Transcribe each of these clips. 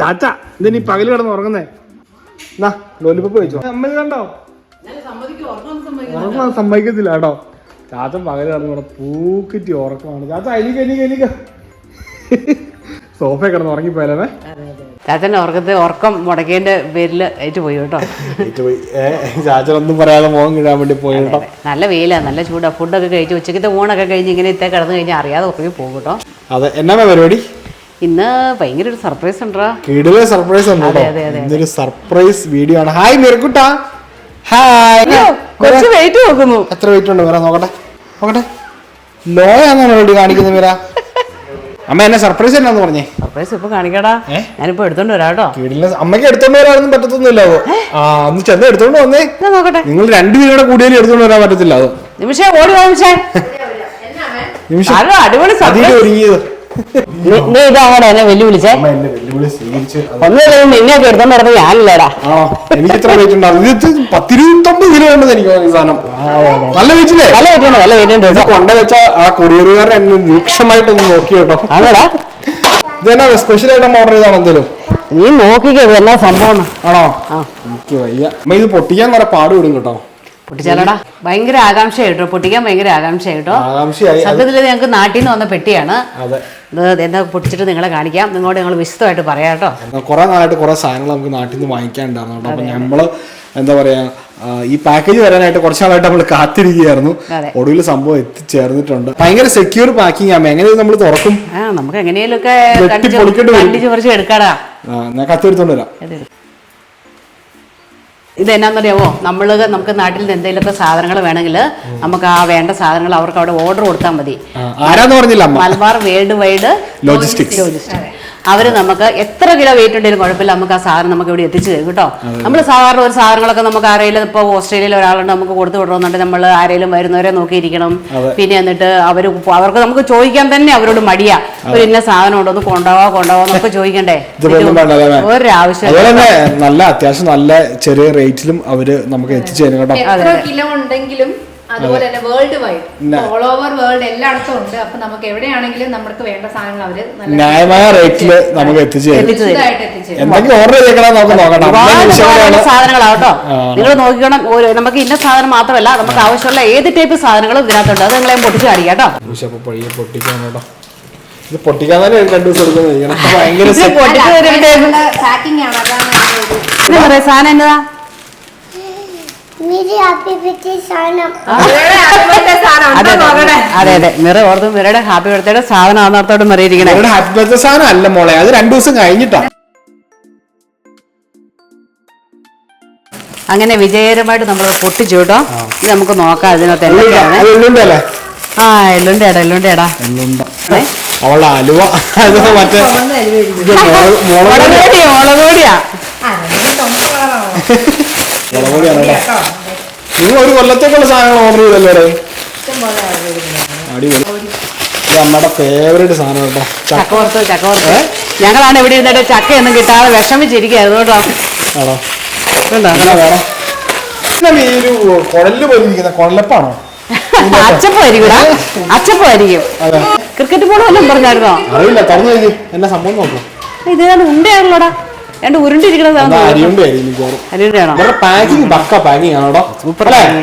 ചാച്ച ഇതിനി പകൽ കിടന്ന് ഉറങ്ങുന്നേ. എന്നാ ലോലിപ്പപ്പ് വെച്ചോ ഇത് കണ്ടോ? ഉറങ്ങാൻ സമ്മതിക്കത്തില്ല കേട്ടോ. ചാച്ച പകൽ കിടന്ന് ഇവിടെ പൂക്കിറ്റി ഉറക്കമാണ്. ചാച്ച എനിക്ക് എനിക്ക് എനിക്ക് സോഫ കിടന്ന് ഉറങ്ങിപ്പോയാലേ? ചാച്ചന്റെ ഉറക്കത്തെ ഉറക്കം മുടക്കേന്റെ പേരിൽ ഏറ്റു പോയി കേട്ടോ. പോയി. ചാച്ചൻ ഒന്നും പറയാതെ മോഹം കിഴാൻ വേണ്ടി പോയി കേട്ടോ. നല്ല വെയിലാ നല്ല ചൂടാ. ഫുഡൊക്കെ കഴിച്ച് ഉച്ചക്കത്തെ ഊണൊക്കെ കഴിഞ്ഞ് ഇങ്ങനെ ഇത്തേ കിടന്നു കഴിഞ്ഞാൽ അറിയാതെ ഉറങ്ങി പോകും കേട്ടോ. അതെ എന്നാ പരിപാടി? ഇന്ന് ഭയങ്കര ഒരു സർപ്രൈസ് ഉണ്ടോ കിടിലെ സർപ്രൈസ് ഉണ്ട് അതെ, അതെ, അതെ, ഇതൊരു സർപ്രൈസ് വീഡിയോ ആണ്. ഹായ് മിറക്കുട്ട ഹായ് കുറച്ച് വെയിറ്റ് നോക്കുന്നു. എത്ര വെയിറ്റ് ഉണ്ട് മിറ നോക്കട്ടെ. നോക്കട്ടെ. ലോ ആണെന്നാണ് ഓൾറെഡി കാണിക്കുന്നത് മിറ അമ്മ എന്നെ സർപ്രൈസ് എന്നാന്ന് പറഞ്ഞേ. സർപ്രൈസ് ഇപ്പൊ കാണിക്കടാ. ഞാൻ ഞാനിപ്പോ എടുത്തോണ്ട് വരാട്ടോ കേട്ടോ. വീടിലെ അമ്മയ്ക്ക് എടുത്തോണ്ട് വരാനൊന്നും പറ്റത്തൊന്നുമില്ല അത്. ആ ഒന്ന് ചെന്ന് എടുത്തോണ്ട് വന്നേ. നോക്കട്ടെ. നിങ്ങൾ രണ്ടുപേരുടെ കൂടിയാലും എടുത്തോണ്ട് വരാൻ പറ്റത്തില്ല അത്. നിമിഷേ ഓടി വാ നിമിഷേ. അടിപൊളി സർപ്രൈസ് നീ ഇതാവട്ടെ എന്നെ വെല്ലുവിളിച്ചേ. നിന്നെയൊക്കെ എടുത്തോണ്ട് ഞാനില്ലടാ എനിക്ക് എത്ര വെയിറ്റ് ഉണ്ടാവും. ഇത് പത്തിരുപത്തൊമ്പത് കിലോ ഉണ്ടെന്ന് എനിക്ക് തോന്നുന്നു ഈ സാധനം. നല്ല വെയിറ്റില്ലേ നല്ല വെയിറ്റ് ഉണ്ട് നല്ല വെയിറ്റ് ഉണ്ട്. ഇത് കേട്ടോ ആ കൊറിയറുകാരൻ എന്നെ രൂക്ഷമായിട്ടൊന്ന് നോക്കി കേട്ടോ. ആണോടാ? ഇതെന്നാ സ്പെഷ്യൽ ആയിട്ട് ഓർഡർ ചെയ്താണോ എന്തേലും? നീ നോക്കിക്കോ ഇത് എന്നാ സംഭവം ആണോ? ആ. എനിക്ക് വയ്യ. ഇത് പൊട്ടിക്കാൻ കുറെ പാട് വിടും കേട്ടോ. പൊട്ടിച്ചാലടാ. ഭയങ്കര ആകാംക്ഷ കേട്ടോ പൊട്ടിക്കാൻ ഭയങ്കര ആകാംക്ഷ കേട്ടോ സത്യത്തിൽ ഞങ്ങൾക്ക് നാട്ടിൽ നിന്ന് വന്ന പെട്ടിയാണ്. ഇത് എന്താ പൊട്ടിച്ചിട്ട് നിങ്ങളെ കാണിക്കാം. നിങ്ങളോട് ഞങ്ങൾ വിശദമായിട്ട് പറയാം കേട്ടോ. കുറെ നാളായിട്ട് കുറെ സാധനങ്ങൾ നമുക്ക് നാട്ടിൽ നിന്ന് വാങ്ങിക്കാനുണ്ടായിരുന്നു കേട്ടോ. അപ്പൊ നമ്മൾ എന്താ പറയാ ഈ പാക്കേജ് വരാനായിട്ട് കുറച്ച് നാളായിട്ട് നമ്മൾ കാത്തിരിക്കുകയായിരുന്നു. ഒടുവിൽ സംഭവം എത്തിച്ചേർന്നിട്ടുണ്ട്. ഭയങ്കര സെക്യൂർ പാക്കിംഗ് ആണ് എങ്ങനെയും നമ്മൾ തുറക്കും? നമുക്ക് എങ്ങനെയൊക്കെ എടുക്കാടാ. ഞാൻ കത്തെടുത്തോണ്ട് വരാം. ഇത് എന്നാന്നറിയാമോ നമ്മൾ നമുക്ക് നാട്ടിൽ നിന്ന് എന്തെങ്കിലുമൊക്കെ സാധനങ്ങൾ വേണമെങ്കിൽ നമുക്ക് ആ വേണ്ട സാധനങ്ങൾ അവർക്ക് അവിടെ ഓർഡർ കൊടുത്താൽ മതി. ആരാന്ന് പറഞ്ഞില്ല അമ്മ? Malabar world wide logistics logistic അവർ നമുക്ക് എത്ര കിലോ വെയിറ്റ് ഉണ്ടെങ്കിലും കുഴപ്പമില്ല. നമുക്ക് ആ സാധനം നമുക്ക് ഇവിടെ എത്തിച്ചു തരും കേട്ടോ. നമ്മൾ സാധാരണ ഒരു സാധനങ്ങളൊക്കെ നമുക്ക് ആരെങ്കിലും ഇപ്പോൾ ഓസ്ട്രേലിയയിൽ ഒരാളുണ്ട് നമുക്ക് കൊടുത്തു വിടണമെന്നുണ്ടെങ്കിൽ നമ്മൾ ആരെങ്കിലും വരുന്നവരെ നോക്കിയിരിക്കണം. പിന്നെ എന്നിട്ട് അവർ അവർക്ക് നമുക്ക് ചോദിക്കാൻ തന്നെ അവരോട് മടിയാ. ഒരു ഇന്ന സാധനം ഉണ്ടോ? ഒന്ന് കൊണ്ടുപോവാ കൊണ്ടുപോവാ നമുക്ക് ചോദിക്കണ്ടേ. ഒരാവശ്യം നല്ല അത്യാവശ്യം നല്ല ചെറിയ റേറ്റിലും അവർ നമുക്ക് എത്തിച്ചു തരും കേട്ടോ. എത്ര കിലോ ഉണ്ടെങ്കിലും അതുപോലെ തന്നെ world wide all over world എല്ലായിടത്തും ഉണ്ട്. അപ്പൊ നമുക്ക് എവിടെയാണെങ്കിലും നമുക്ക് വേണ്ട സാധനങ്ങൾ അവർ നല്ല ന്യായമായ റേറ്റിൽ നമുക്ക് എത്തിച്ചു എന്തെങ്കിലും ഓർഡർ ചെയ്തേക്കണം നമുക്ക് നോക്കണം. ആ. നിങ്ങൾ നോക്കിക്കണം നമുക്ക് ഇന്ന സാധനം മാത്രമല്ല നമുക്ക് ആവശ്യമുള്ള ഏത് ടൈപ്പ് സാധനങ്ങളും ഇതിനകത്തുണ്ട്. അത് നിങ്ങളെ പൊട്ടിച്ച് കാണിക്കാം കേട്ടോ. നിമിഷം പഴയ പൊട്ടിക്കാൻ കേട്ടോ. ഇത് പൊട്ടിക്കാൻ തന്നെ രണ്ടു ദിവസം എടുക്കുന്നത് ഭയങ്കര സാധനം set- അതെ അതെ മിറ ഓർത്ത് മിറയുടെ ഹാപ്പി ബർത്ത്ഡേയുടെ സാധനം ആന്നോർത്തോട് മറിയിരിക്കണേ. ഇവരുടെ ഹാപ്പി ബർത്ത്ഡേ സാധനം അല്ല മോളെ. അത് രണ്ടു ദിവസം കഴിഞ്ഞിട്ടാ. അങ്ങനെ വിജയകരമായിട്ട് നമ്മൾ പൊട്ടിച്ചു കേട്ടോ. ഇത് നമുക്ക് നോക്കാം അതിനകത്ത് എന്തൊക്കെയാണ്. അല്ലേ ആ എല്ലുണ്ടേടാ എല്ലുണ്ടേടാ അലുവ. അത് മറ്റേ മുളക് മുളക് കേട്ടോ. നിങ്ങൾ ഒരു കൊല്ലത്തേക്കുള്ള സാധനങ്ങൾ ഓർഡർ ചെയ്തല്ലേ. അടിപൊളി. ഇത് നമ്മുടെ ഫേവറേറ്റ് സാധനം കേട്ടോ. ചക്ക. വറുത്ത് ചക്ക വറുത്ത് ഞങ്ങളാണ് ഇവിടെ ഇരുന്നിട്ട് ചക്കയൊന്നും കിട്ടാതെ വിഷമിച്ചിരിക്കുകയായിരുന്നു കേട്ടോ. ആണോ? വേണം എന്നാ ഈ ഒരു കുഴലപ്പാണോ? ക്രിക്കറ്റ് ബോൾ വല്ലതും പറഞ്ഞായിരുന്നോ അറിയില്ല തുറന്നു സംഭവം നോക്കാം. ഇത് ഏതാണ്ട് ഉണ്ടയാണല്ലോടാ. രണ്ട്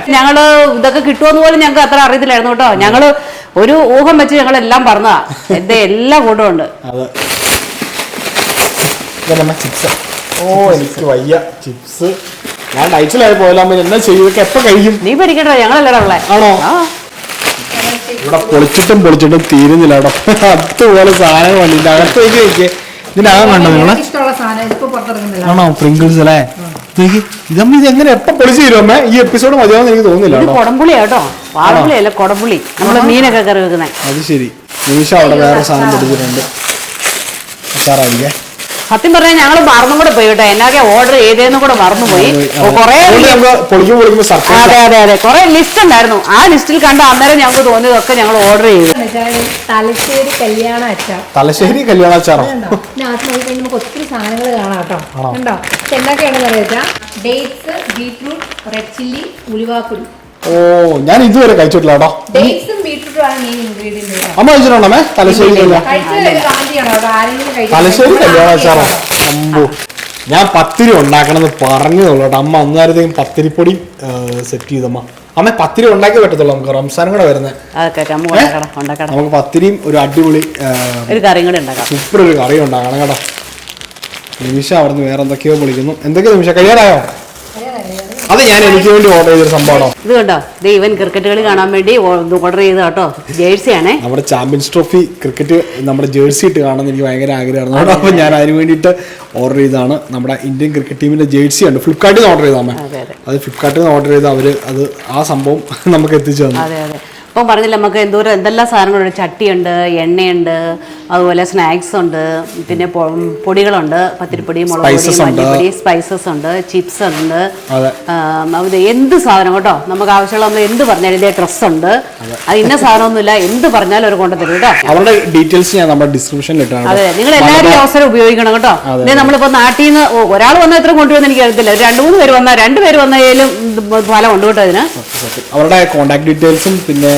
ഞങ്ങൾ ഇതൊക്കെ കിട്ടുമെന്ന് പോലും ഞങ്ങൾക്ക് അത്ര അറിയത്തില്ലായിരുന്നു കേട്ടോ. ഞങ്ങൾ ഒരു ഊഹം വെച്ച് ഞങ്ങൾ എല്ലാം പറഞ്ഞതാ. എന്റെ എല്ലാം കൂട്ടവും ഉണ്ട്. ഓ എനിക്ക് വയ്യ. ചിപ്സ് ഞാൻ ഡയറ്റിലായി പോയാലും എന്നാ എപ്പോ കഴിയും? നീ പഠിക്കട്ടോ ഞങ്ങളല്ലേ ഉള്ളേ. ആണോ? ഇവിടെ പൊളിച്ചിട്ടും പൊളിച്ചിട്ടും തീരുന്നില്ല കേട്ടോ. അതുപോലെ സാധനങ്ങൾ വന്നു ഇതിന്റെ അകത്തേക്ക് വെക്ക്. ഇതിനകം കണ്ടോ നിങ്ങളെ? ആണോ പ്രിങ്കിൾസ് അല്ലേ? ഇതമ്മ ഇത് എങ്ങനെ എപ്പോ പൊളിച്ചു തരുമേ ഈ എപ്പിസോഡ് മതിയാവുന്ന എനിക്ക് തോന്നുന്നില്ല കൊടംപുളി കേട്ടോ. അല്ല കൊടംപുളി. നമ്മൾ മീനൊക്കെ കറി വെക്കുന്നേ. അത് ശരി. നിമിഷം അവിടെ വേറെ സാധനം പൊട്ടിച്ചിട്ടുണ്ട് അച്ചാറായിരിക്കേ സത്യം പറഞ്ഞാൽ ഞങ്ങൾ മറന്നും കൂടെ പോയി കേട്ടോ. എന്നൊക്കെ ഓർഡർ ചെയ്തേന്ന് കൂടെ മറന്നുപോയി കൊറേ അതെ അതെ അതെ. കുറെ ലിസ്റ്റ് ഉണ്ടായിരുന്നു. ആ ലിസ്റ്റിൽ കണ്ട അന്നേരം ഞങ്ങൾക്ക് തോന്നിയതൊക്കെ ഞങ്ങൾ ഓർഡർ ചെയ്തു. തലശ്ശേരി കല്യാണ അച്ചാർ. തലശ്ശേരി കല്യാണ അച്ചാറോ? നമുക്ക് ഒത്തിരി സാധനങ്ങൾ കാണാം കേട്ടോ? ഉണ്ടോ എന്തൊക്കെയാണെന്ന് അറിയാം ഡേറ്റ്സ് ബീറ്റ്റൂട്ട് റെഡ് ചില്ലി ഉലുവാക്കുരു. ഓ ഞാൻ ഇതുവരെ കഴിച്ചിട്ടില്ല കേട്ടോ അമ്മ കഴിച്ചിട്ടുണ്ടോ തലശ്ശേരി തലശ്ശേരി കല്യാണ അച്ചാറോ അമ്പോ. ഞാൻ പത്തിരി ഉണ്ടാക്കണമെന്ന് പറഞ്ഞതുള്ളൂ കേട്ടോ. അമ്മ അന്നേരത്തേക്കും പത്തിരിപ്പൊടി സെറ്റ് ചെയ്തമ്മ. അമ്മ പത്തിരി ഉണ്ടാക്കി പറ്റത്തുള്ളൂ നമുക്ക്. റംസാനും കൂടെ വരുന്നത് നമുക്ക് പത്തിരിയും ഒരു അടിപൊളി സൂപ്പർ ഒരു കറി ഉണ്ടാക്കണം കേട്ടോ. നിമിഷ അവിടുന്ന് വേറെ എന്തൊക്കെയോ വിളിക്കുന്നു. എന്തൊക്കെയോ നിമിഷ? കഴിയാറായോ? അത് ഞാൻ എനിക്ക് വേണ്ടി ഓർഡർ ചെയ്തൊരു സംഭവമാണോ? ഇത് കണ്ടോ? ദേ ഇവൻ ക്രിക്കറ്റ് കളി കാണാൻ വേണ്ടി ഓർഡർ ചെയ്ത കേട്ടോ. ജേഴ്സി ആണേ. നമ്മുടെ ചാമ്പ്യൻസ് ട്രോഫി ക്രിക്കറ്റ് നമ്മുടെ ജേഴ്സി ഇട്ട് കാണാൻ എനിക്ക് ഭയങ്കര ആഗ്രഹമായിരുന്നു. അപ്പൊ അപ്പോൾ ഞാൻ അതിന് വേണ്ടിയിട്ട് ഓർഡർ ചെയ്താണ് നമ്മുടെ ഇന്ത്യൻ ക്രിക്കറ്റ് ടീമിന്റെ ജേഴ്സി ഉണ്ട്. ഫ്ലിപ്കാർട്ടിൽ നിന്ന് ഓർഡർ ചെയ്താൽ അതെ ഫ്ലിപ്കാർട്ടിൽ നിന്ന് ഓർഡർ ചെയ്ത് അവർ അത് ആ സംഭവം നമുക്ക് എത്തിച്ചു തന്നു. അതെ അതെ. ഇപ്പം പറഞ്ഞില്ല നമുക്ക് എന്തോരം എന്തെല്ലാം സാധനങ്ങളുണ്ട്? ചട്ടിയുണ്ട് എണ്ണയുണ്ട് അതുപോലെ സ്നാക്സ് ഉണ്ട് പിന്നെ പൊടികളുണ്ട് പത്തിരിപ്പൊടി മുളക് പൊടി മല്ലിപ്പൊടി സ്പൈസസ് ഉണ്ട് ചിപ്സ് ഉണ്ട്. എന്ത് സാധനം കേട്ടോ? നമുക്ക് ആവശ്യമുള്ള നമ്മൾ എന്ത് പറഞ്ഞാലും ഇതേ ഡ്രസ് ഉണ്ട്. അത്. ഇന്ന സാധനമൊന്നുമില്ല എന്ത് പറഞ്ഞാലും അവർ കൊണ്ടുതരും കേട്ടോ. അവരുടെ ഡീറ്റെയിൽസ് ഞാൻ നമ്മുടെ ഡിസ്ക്രിപ്ഷനിൽ ഇട്ടാണ്. അതെ നിങ്ങൾ എല്ലാവരും അവസരം ഉപയോഗിക്കണം കേട്ടോ. ഇതേ നമ്മളിപ്പോ നാട്ടിൽ നിന്ന് ഒരാൾ വന്നാൽ എത്ര കൊണ്ടുവന്ന് എനിക്ക് അറിയത്തില്ല. രണ്ടു മൂന്ന് പേര് വന്നാൽ രണ്ട് പേര് വന്നാലും ഫലം ഉണ്ട് കേട്ടോ അതിന് അവരുടെ കോൺടാക്ട് ഡീറ്റെയിൽസും പിന്നെ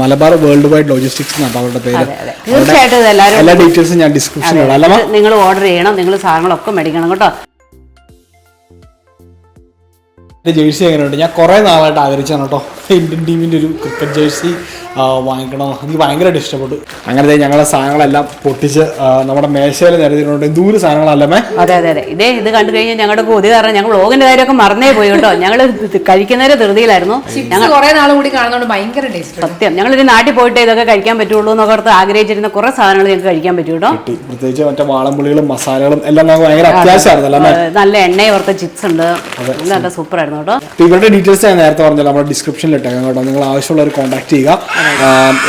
മലബാർ വേൾഡ് വൈഡ് ലോജിസ്റ്റിക്സ് എന്നാണ് അവരുടെ പേര്. തീർച്ചയായിട്ടും ഇത് എല്ലാവരും എല്ലാ ഡീറ്റെയിൽസും ഞാൻ ഡിസ്ക്രിപ്ഷനിൽ നിങ്ങൾ ഓർഡർ ചെയ്യണം നിങ്ങൾ സാധനങ്ങളൊക്കെ മേടിക്കണം കേട്ടോ. ജേഴ്സി എങ്ങനെയുണ്ട്? ഞാൻ കുറേ നാളായിട്ട് ആഗ്രഹിച്ചാണ് കേട്ടോ. ഇന്ത്യൻ ടീമിന്റെ ഒരു ക്രിക്കറ്റ് ജേഴ്സി വാങ്ങിക്കണം. എനിക്ക് ഭയങ്കരമായിട്ട് ഇഷ്ടപ്പെട്ടു. അങ്ങനത്തെ ഞങ്ങളുടെ സാധനങ്ങളെല്ലാം പൊട്ടിച്ച് നമ്മുടെ മേശയിൽ നിരത്തിയിട്ടുണ്ട്. ദൂര സാധനങ്ങളല്ലേ അതെ അതെ അതെ. ഇതേ ഇത് കണ്ടു കഴിഞ്ഞാൽ ഞങ്ങളുടെ കൊതി കാരണം ഞങ്ങൾ വ്ളോഗിന്റെ കാര്യമൊക്കെ മറന്നേ പോയി കേട്ടോ. ഞങ്ങൾ കഴിക്കുന്നവരെ ധൃതിയിലായിരുന്നു. ഞങ്ങൾ കുറേ നാളും കൂടി കാണുന്നതുകൊണ്ട് ഭയങ്കര ടേസ്റ്റ് സത്യം. ഞങ്ങൾ ഇനി നാട്ടിൽ പോയിട്ട് ഇതൊക്കെ കഴിക്കാൻ പറ്റുള്ളൂ എന്നൊക്കെ ഓർത്ത് ആഗ്രഹിച്ചിരുന്ന കുറേ സാധനങ്ങൾ ഞങ്ങൾക്ക് കഴിക്കാൻ പറ്റും കേട്ടോ. പ്രത്യേകിച്ച് മറ്റേ വാളംപുളികളും മസാലകളും എല്ലാം ഭയങ്കര അത്യാവശ്യമായിരുന്നല്ലോ അല്ലേ നല്ല എണ്ണ വറുത്ത ചിപ്സ് ഉണ്ട്. നല്ല സൂപ്പർ ആയിരുന്നു കേട്ടോ. ഇവരുടെ ഡീറ്റെയിൽസ് ഞാൻ നേരത്തെ പറഞ്ഞല്ലോ നമ്മുടെ ഡിസ്ക്രിപ്ഷനിൽ ഇട്ടേക്കാം കേട്ടോ. നിങ്ങൾ ആവശ്യമുള്ളവർ കോൺടാക്ട് ചെയ്യുക.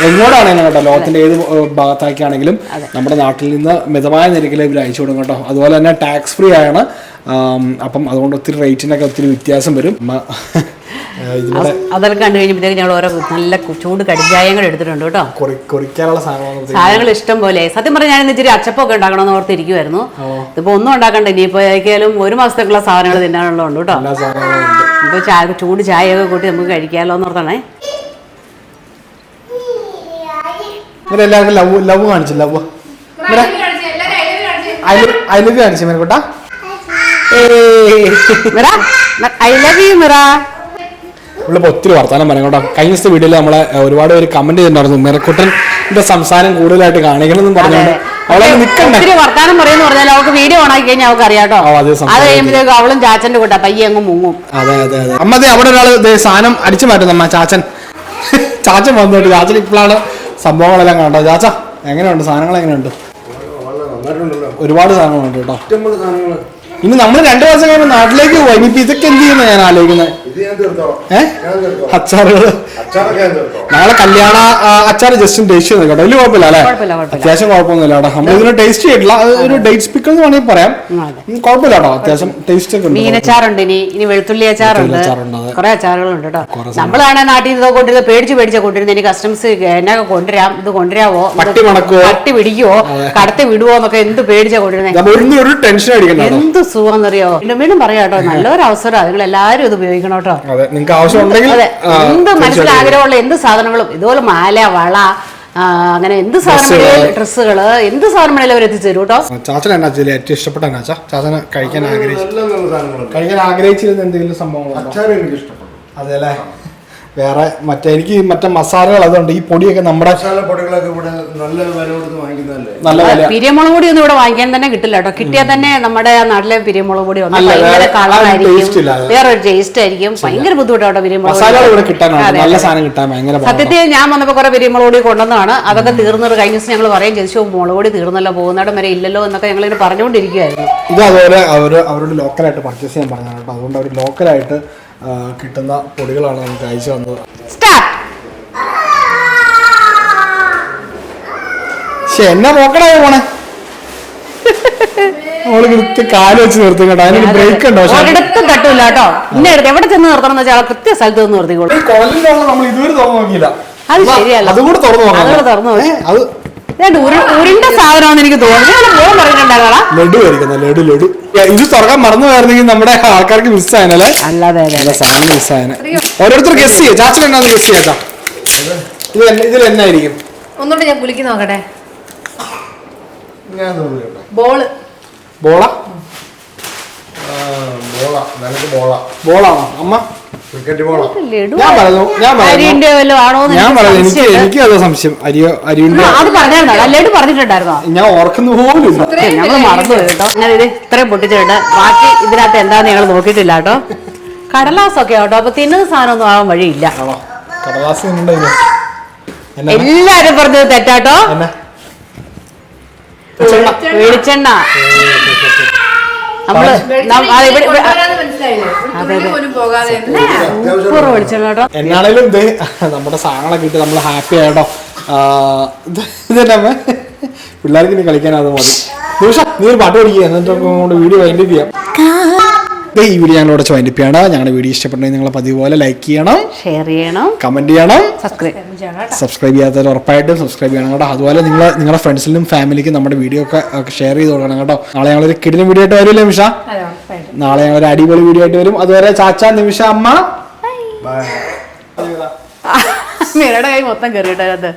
എങ്ങോട്ടാണെങ്കിലും കേട്ടോ ലോകത്തിന്റെ ഏത് ഭാഗത്താക്കിയാണെങ്കിലും ഭാഗത്താക്കാണെങ്കിലും നമ്മുടെ നാട്ടിൽ നിന്ന് മിതമായ നിരക്കിൽ ഇവർ അയച്ചു കൊടുക്കും കേട്ടോ. അതുപോലെ തന്നെ ടാക്സ് ഫ്രീ ആണ്. അപ്പം അതുകൊണ്ട് ഒത്തിരി റേറ്റിനൊക്കെ ഒത്തിരി വ്യത്യാസം വരും. അതൊക്കെ കണ്ടു കഴിഞ്ഞപ്പോഴത്തേക്ക് ഞങ്ങൾ ഓരോ നല്ല ചൂട് കടിഞ്ചായങ്ങൾ എടുത്തിട്ടുണ്ട് കേട്ടോ. കുറി കുറിക്കാനുള്ള സാധനങ്ങൾ സാധനങ്ങൾ ഇഷ്ടം പോലെ. സത്യം പറഞ്ഞാൽ ഞാൻ ഇച്ചിരി അച്ചപ്പൊക്കെ ഉണ്ടാക്കണമെന്ന് ഓർത്തിരിക്കുമായിരുന്നു ഇതിപ്പോ ഒന്നും ഉണ്ടാക്കണ്ട. ഇനിയിപ്പോ ഏതായാലും ഒരു മാസത്തേക്കുള്ള സാധനങ്ങൾ തിന്നാനുള്ളതുണ്ട് കേട്ടോ. ഇപ്പൊ ചായ ചൂട് ചായയൊക്കെ കൂട്ടി നമുക്ക് കഴിക്കാമല്ലോ എന്ന് ഓർത്താണേ. ഇവരെ എല്ലാവർക്കും ലവ് ലവ് കാണിച്ചു ലവ്. അതിലേക്ക് കാണിച്ചു മേനക്കോട്ടാ. I love you Mira. നമ്മളിപ്പോ ഒത്തിരി വർത്തമാനം പറയാം കേട്ടോ. കഴിഞ്ഞ ദിവസത്തെ വീഡിയോയിൽ നമ്മളെ ഒരുപാട് പേര് കമന്റ് ചെയ്തിട്ടുണ്ടായിരുന്നു. മെറക്കുട്ടന്റെ സംസാരം കൂടുതലായിട്ട് കാണിക്കണമെന്നും പറഞ്ഞുകൊണ്ട് ഒത്തിരി വർത്താനം പറയുന്ന പറഞ്ഞാൽ അവൾക്ക് വീഡിയോ ഓൺ ആക്കി കഴിഞ്ഞാൽ അവൾക്ക് അറിയാം കേട്ടോ. ആ, അതെ, സംസാരിക്കും. അവളും ചാച്ചന്റെ കൂട്ടാ പയ്യെ അങ്ങ് മുങ്ങും. അതെ അതെ അതെ. അമ്മ ദേ അവിടെ ഒരാൾ ദേ സാധനം അടിച്ചു മാറ്റുന്നു അമ്മ ചാച്ചൻ. ചാച്ചൻ വന്നോട്ട് ചാച്ചൻ ഇപ്പോഴാണ് സംഭവങ്ങളെല്ലാം കണ്ടോ ചാച്ച എങ്ങനെയുണ്ട്? സാധനങ്ങൾ എങ്ങനെയുണ്ട്? ഒരുപാട് സാധനങ്ങളുണ്ട് കേട്ടോ. ഇനി നമ്മൾ രണ്ടു ദിവസം കഴിയുമ്പോൾ നാട്ടിലേക്ക് പോയി. ഇനിയിപ്പോ ഇതൊക്കെ എന്ത് ചെയ്യുന്ന ഞാൻ ആലോചിക്കുന്നത്? തീർത്തോളാം. നാളെ കല്യാണ അച്ചാറ് അച്ചാർ ജസ്റ്റ് ടേസ്റ്റ് ചെയ്ത് കേട്ടോ വലിയ കുഴപ്പമില്ല അല്ലേ. അത്യാവശ്യം കുഴപ്പമൊന്നുമില്ല കേട്ടോ. നമ്മൾ ഇതിന് ടേസ്റ്റ് ചെയ്തിട്ടില്ല. ഒരു ഡേറ്റ് പിക്കൽ എന്ന് വേണമെങ്കിൽ പറയാം. കുഴപ്പമില്ല കേട്ടോ. അത്യാവശ്യം ടേസ്റ്റ് ഒക്കെ ഉണ്ട്. മീനച്ചാറുണ്ട് ഇനി. ഇനി വെളുത്തുള്ളി അച്ചാറുണ്ട്. കുറെ അച്ചാറുകളുണ്ട് കേട്ടോ. നമ്മളാണ് നാട്ടിൽ ഇത് കൊണ്ടിരുന്നത് പേടിച്ച് പേടിച്ച കൊണ്ടിരുന്നത് ഇനി കസ്റ്റംസ് എന്നെ കൊണ്ടുവരാം. ഇത് കൊണ്ടുവരാവോ? പട്ടി മണക്കുവോ? പട്ടി പിടിക്കുവോ? കടത്തി വിടുവോ എന്നൊക്കെ എന്ത് പേടിച്ചാ കൊണ്ടിരുന്നത് എന്ത് സുഖം എന്നറിയോ ടെൻഷൻ അടിക്കണ്ട എന്ത് സുഖമെന്നറിയോ വീണ്ടും വീണ്ടും പറയാം കേട്ടോ. നല്ലൊരു അവസരം നിങ്ങൾ എല്ലാവരും ഇത് ഉപയോഗിക്കണം? കേട്ടോ. അതെ നിങ്ങൾക്ക് ആവശ്യം ഉണ്ടെങ്കിൽ എന്ത് മനസ്സിൽ ആഗ്രഹമുള്ള എന്ത് സാധനങ്ങളും ഇതുപോലെ മാല വള അങ്ങനെ എന്ത് സാധനം ഡ്രസ്സുകൾ എന്ത് സാധനം വേണേലും അവർ എത്തിച്ചു കേട്ടോ? ചാച്ചൻ എന്നാ ചെയ്തില്ല ഏറ്റവും ഇഷ്ടപ്പെട്ട എന്നാ ചാച്ചന് കഴിക്കാൻ ആഗ്രഹിച്ചു നല്ല സാധനങ്ങളുണ്ട് കഴിക്കാൻ ആഗ്രഹിച്ചിരുന്ന എന്തെങ്കിലും സംഭവം അച്ചാർ എനിക്ക് ഇഷ്ടപ്പെട്ടു. അതെ അല്ലേ വേറെ മറ്റേ എനിക്ക് മറ്റേ മസാലകൾ അതുകൊണ്ട് ഈ പൊടിയൊക്കെ നമ്മുടെ പൊടികളൊക്കെ ഇവിടെ നല്ല വില കൊടുത്ത് വാങ്ങിക്കുന്നതല്ലേ? നല്ല വില പിരിയമുളക് പൊടി ഒന്നും ഇവിടെ വാങ്ങിക്കാൻ തന്നെ കിട്ടില്ല കേട്ടോ. കിട്ടിയാൽ തന്നെ നമ്മുടെ നാട്ടിലെ പിരിയമുളക് പൊടി വേറൊരു ഭയങ്കര കളറായിരിക്കും. ടേസ്റ്റ് ആയിരിക്കും. ഭയങ്കര ബുദ്ധിമുട്ടാണ് പിരിയമുളക് മസാലകൾ ഇവിടെ കിട്ടാനുണ്ട്. അതെ, നല്ല അതെ. സാധനം കിട്ടാൻ ഭയങ്കര പാടാണ്. സത്യത്തിൽ ഞാൻ വന്നപ്പോൾ കുറെ പിരിയമുളക് പൊടി കൊണ്ടുവന്നതാണ്. അതൊക്കെ തീർന്നത് കഴിഞ്ഞ ദിവസം ഞങ്ങൾ പറയും ചോദിച്ചു മുളക് പൊടി തീർന്നല്ലോ പോകുന്നിടം വരെ ഇല്ലല്ലോ എന്നൊക്കെ ഞങ്ങൾ ഇങ്ങനെ പറഞ്ഞുകൊണ്ടിരിക്കുകയായിരുന്നു ഇത് അതുപോലെ അവർ അവരോട് ലോക്കലായിട്ട് പർച്ചേസ് ചെയ്യാൻ പറഞ്ഞാണ് കേട്ടോ. അതുകൊണ്ട് അവർ ലോക്കലായിട്ട് കിട്ടുന്ന പൊടികളാണ് നമുക്ക് അയച്ചു വന്നത് പക്ഷെ എന്നെ നോക്കണേ പോണേ കൃത്യ കാൽ വെച്ച് നിർത്തും കേട്ടോ. അതിനൊരു ബ്രേക്ക് ഉണ്ടോ പക്ഷെ ഒരിടത്തും തട്ടില്ല കേട്ടോ. ഇന്ന എടുത്ത് എവിടെ ചെന്ന് നിർത്തണം എന്ന് വെച്ചാൽ കൃത്യ സ്ഥലത്ത് നിന്ന് നിർത്തിക്കോളൂ. നമ്മൾ ഇതുവരെ തുറന്നു നോക്കിയില്ല. അത് ശരിയല്ല. അതുകൂടെ തുറന്നു നോക്കാം. അതുകൂടെ തുറന്ന് അത് ഉരുണ്ട സാധനമാണെന്ന് എനിക്ക് തോന്നുന്നു. ലഡു ആയിരിക്കുന്ന ലഡു ലഡു. ഇത് തുറക്കാൻ മറന്നു പോയിരുന്നെങ്കിൽ നമ്മുടെ ആൾക്കാർക്ക് മിസ് ആയനല്ലേ? അല്ലാതെ സാധനം മിസ് ആയനെ. ഓരോരുത്തർ ഗസ് ചെയ്യാം? ചാച്ചൻ എന്നാന്ന് ഗസ് ചെയ്യാം ഇത് ഇതിൽ എന്നായിരിക്കും? ഒന്നുകൂടെ ഞാൻ കുലിക്ക് നോക്കട്ടെ. ബോൾ. ബോള? ബോള. നിനക്ക് ബോള. ബോളാണോ? അമ്മ? ക്രിക്കറ്റ് ബോള ഞാൻ പറഞ്ഞു ഞാൻ അരിന്റെ വല്ലതും ആണോന്ന് ഞാൻ എനിക്ക് എനിക്ക് സംശയമുണ്ട്. എനിക്ക് അത് സംശയം. അരിയോ അരിയുണ്ട് ആ, അത് പറഞ്ഞായിരുന്നോ? ലഡു പറഞ്ഞിട്ടുണ്ടായിരുന്നോ? ഞാൻ ഓർക്കുന്ന പോലും ഞങ്ങൾ മറന്നു പോയി കേട്ടോ. ഞാൻ ഇത് ഇത്രയും പൊട്ടിച്ചിട്ടുണ്ട്. ബാക്കി ഇതിനകത്ത് എന്താന്ന് ഞങ്ങൾ നോക്കിയിട്ടില്ല കേട്ടോ. കടലാസൊക്കെ കേട്ടോ അപ്പൊ തിന്നുന്ന സാധനമൊന്നും ആവാൻ വഴിയില്ല. ആണോ? കടലാസ് ഉണ്ടെങ്കിൽ എന്നാ? എല്ലാരും പറഞ്ഞത് തെറ്റാട്ടോ? എന്നാ? വെളിച്ചെണ്ണ. നമ്മൾ നം- ആ, ഇവിടെ- ഇവിടെ- സൂപ്പർ വെളിച്ചെണ്ണ കേട്ടോ. എന്നാണേലും ഇത് നമ്മുടെ സാധനങ്ങളൊക്കെ ഇട്ട് നമ്മൾ ഹാപ്പി ആയിട്ടോ ഇത് ഇതന്നെ പിള്ളേർക്ക് ഇനി കളിക്കാൻ അത് മതി. നിമിഷം നീ ഒരു പാട്ട് പഠിക്കുക എന്നിട്ട് കൊണ്ട് വീഡിയോ വൈൻഡ് ചെയ്യാം. ദേ ഈ വീഡിയോ ഞങ്ങളോട് വൈൻഡപ്പ് ചെയ്യണം. ഞങ്ങളുടെ വീഡിയോ ഇഷ്ടപ്പെട്ടെങ്കിൽ നിങ്ങൾ പതിവ് പോലെ ലൈക്ക് ചെയ്യണം. ഷെയർ ചെയ്യണം. കമന്റ് ചെയ്യണം. സബ്സ്ക്രൈബ് സബ്സ്ക്രൈബ് ചെയ്യാത്തവർ ഉറപ്പായിട്ടും സബ്സ്ക്രൈബ് ചെയ്യണം കേട്ടോ. അതുപോലെ നിങ്ങൾ നിങ്ങളുടെ ഫ്രണ്ട്സിനും ഫാമിലിക്കും നമ്മുടെ വീഡിയോ ഒക്കെ ഷെയർ ചെയ്ത് കൊടുക്കണം കേട്ടോ. നാളെ ഞങ്ങളൊരു കിടിലും വീഡിയോ ആയിട്ട് വരില്ലേ നിമിഷ അതെ ഞങ്ങൾ നാളെ ഞങ്ങളൊരു അടിപൊളി വീഡിയോ ആയിട്ട് വരും. അതുവരെ ചാച്ച നിമിഷ അമ്മ. കൈ മൊത്തം കയറിയിട്ടത്